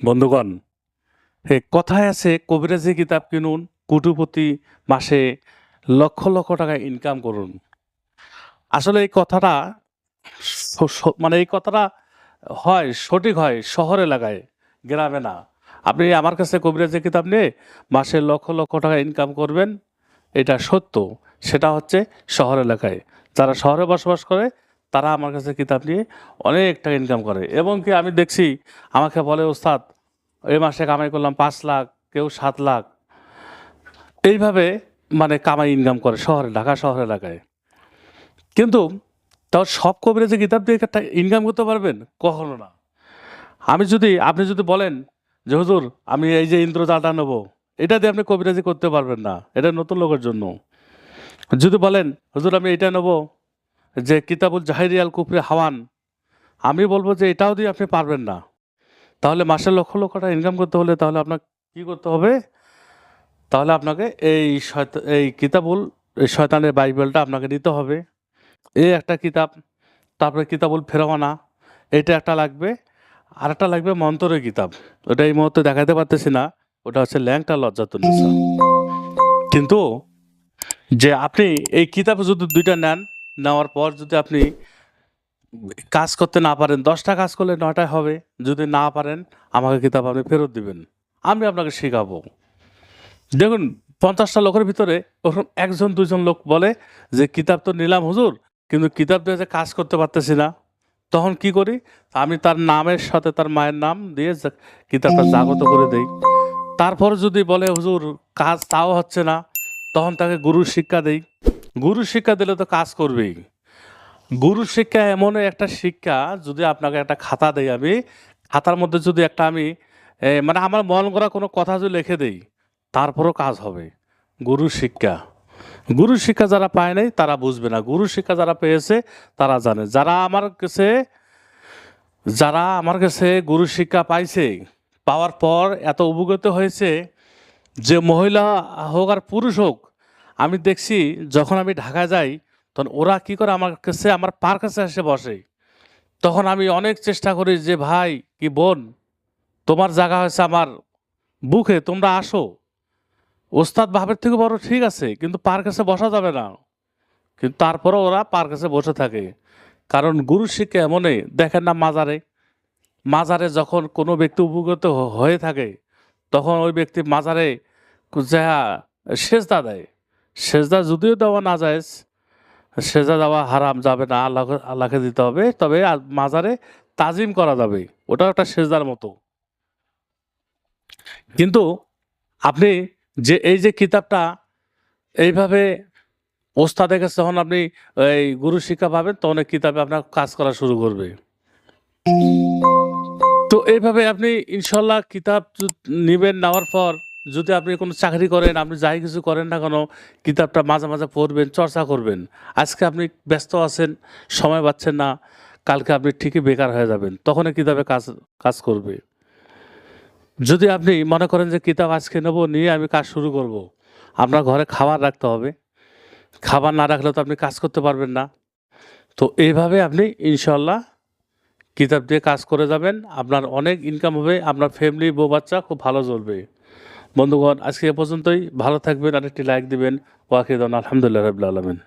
বন্ধুগণ এ কথায় আছে কবিরাজি কিতাব কিনুন, কুটুপতি মাসে লক্ষ লক্ষ টাকা ইনকাম করুন। আসলে এই কথাটা মানে এই কথাটা হয়, সঠিক হয়, শহর এলাকায়, গ্রামে না। আপনি আমার কাছে কবিরাজি কিতাব নিয়ে মাসে লক্ষ লক্ষ টাকা ইনকাম করবেন, এটা সত্য। সেটা হচ্ছে শহর এলাকায়। যারা শহরে বসবাস করে তারা আমার কাছে কিতাব নিয়ে অনেক টাকা ইনকাম করে। এবং কি আমি দেখছি, আমাকে বলে, ওস্তাদ এই মাসে কামাই করলাম পাঁচ লাখ, কেউ সাত লাখ। এইভাবে মানে কামাই ইনকাম করে শহরে, ঢাকা শহর এলাকায়। কিন্তু তাও সব কবিরাজি কিতাব দিয়ে একটা ইনকাম করতে পারবেন, কখনো না। আমি যদি, আপনি যদি বলেন যে, হুজুর, আমি এই যে ইন্দ্রজালটা নেব, এটা দিয়ে আপনি কবিরাজি করতে পারবেন না, এটা নতুন লোকের জন্য। যদি বলেন, হুজুর, আমি এটা নেব যে কিতাবুল জাহিরিয়াল কুফরে হাওয়ান, আমি বলব যে এটাও দিয়ে আপনি পারবেন না। তাহলে মাসে লক্ষ লক্ষ টাকা ইনকাম করতে হলে তাহলে আপনাকে কি করতে হবে? তাহলে আপনাকে এই এই কিতাবুল, এই শয়তানের বাইবেলটা আপনাকে নিতে হবে। এই একটা কিতাব, তারপরে কিতাবুল ফেরওয়ানা, এটা একটা লাগবে। আর একটা লাগবে মন্তরের কিতাব। ওটা এই মুহূর্তে দেখাতে পারতেছি না। ওটা হচ্ছে ল্যাংটা লজ্জাতুন্নিসা কিন্তু যে আপনি এই কিতাব যদি দুইটা নেন নেওয়ার পর যদি আপনি কাজ করতে না পারেন, দশটা কাজ করলে নয়টায় হবে, যদি না পারেন, আমাকে কিতাব আপনি ফেরত দিবেন। আমি আপনাকে শেখাবো। দেখুন, পঞ্চাশটা লোকের ভিতরে ওরকম একজন, দুজন লোক বলে যে, কিতাব তো নিলাম হুজুর, কিন্তু কিতাব দিয়ে যে কাজ করতে পারতেছি না। তখন কি করি? আমি তার নামের সাথে তার মায়ের নাম দিয়ে কিতাবটা জাগত করে দেই। তারপর যদি বলে, হুজুর, কাজ তাও হচ্ছে না, তখন তাকে গুরুর শিক্ষা দেই। গুরুর শিক্ষা দিলে তো কাজ করবেই। গুরুর শিক্ষা এমন একটা শিক্ষা, যদি আপনাকে একটা খাতা দেই আমি, খাতার মধ্যে যদি একটা আমি মানে আমার মন করা কোনো কথা যদি লিখে দেই, তারপরও কাজ হবে। গুরুর শিক্ষা। গুরুর শিক্ষা যারা পায় নাই, তারা বুঝবে না। গুরুর শিক্ষা যারা পেয়েছে, তারা জানে। যারা আমার কাছে, যারা আমার কাছে গুরু শিক্ষা পাইছে, পাওয়ার পর এত অভিজ্ঞতা হয়েছে, যে মহিলা হোক আর পুরুষ হোক আমি দেখছি যখন আমি ঢাকা যাই, তখন ওরা কি করে আমার কাছে, আমার পার কাছে এসে বসে। তখন আমি অনেক চেষ্টা করি যে, ভাই, কি বোন? তোমার জায়গা হয়েছে আমার বুকে, তোমরা আসো। ওস্তাদ ভাবের থেকে বড় ঠিক আছে, কিন্তু পার কাছে বসা যাবে না। কিন্তু তারপরে ওরা পার কাছে বসে থাকে। কারণ গুরু শিক্ষা এমনই, দেখেন না মাজারে। মাজারে যখন কোনো ব্যক্তি উপকৃত হয়ে থাকে, তখন ওই ব্যক্তি মাজারে যা, সেজদা দেয়। সেজদা যদিও দেওয়া না যায় সেজা দেওয়া হারাম যাবে না, আল্লাহ, আল্লাহকে দিতে হবে, তবে মাজারে তাজিম করা যাবে ওটা একটা সেজদার মতো। কিন্তু আপনি যে, এই যে কিতাবটা, এইভাবে ওস্তাদের কাছে যখন আপনি এই গুরু শিক্ষা পাবেন, তখন এই কিতাবে আপনার কাজ করা শুরু করবে। তো এইভাবে আপনি ইনশাল্লাহ কিতাব নিবেন, নেওয়ার পর যদি আপনি কোনো চাকরি করেন, আপনি যাই কিছু করেন না কেন, কিতাবটা মাঝে মাঝে পড়বেন, চর্চা করবেন। আজকে আপনি ব্যস্ত আছেন, সময় পাচ্ছেন না, কালকে আপনি ঠিকই বেকার হয়ে যাবেন তখন কিতাবে কাজ কাজ করবে। যদি আপনি মনে করেন যে কিতাব আজকে নেব, নিয়ে আমি কাজ শুরু করব। আপনার ঘরে খাবার রাখতে হবে। খাবার না রাখলে তো আপনি কাজ করতে পারবেন না। তো এইভাবে আপনি ইনশাল্লাহ কিতাব দিয়ে কাজ করে যাবেন, আপনার অনেক ইনকাম হবে, আপনার ফ্যামিলি বউ বাচ্চা খুব ভালো চলবে। বন্ধুগণ আজকে এ পর্যন্তই। ভালো থাকবেন আর একটি লাইক দিবেন ওয়াকিদন আলহামদুলিল্লাহ রবিল আলমিন।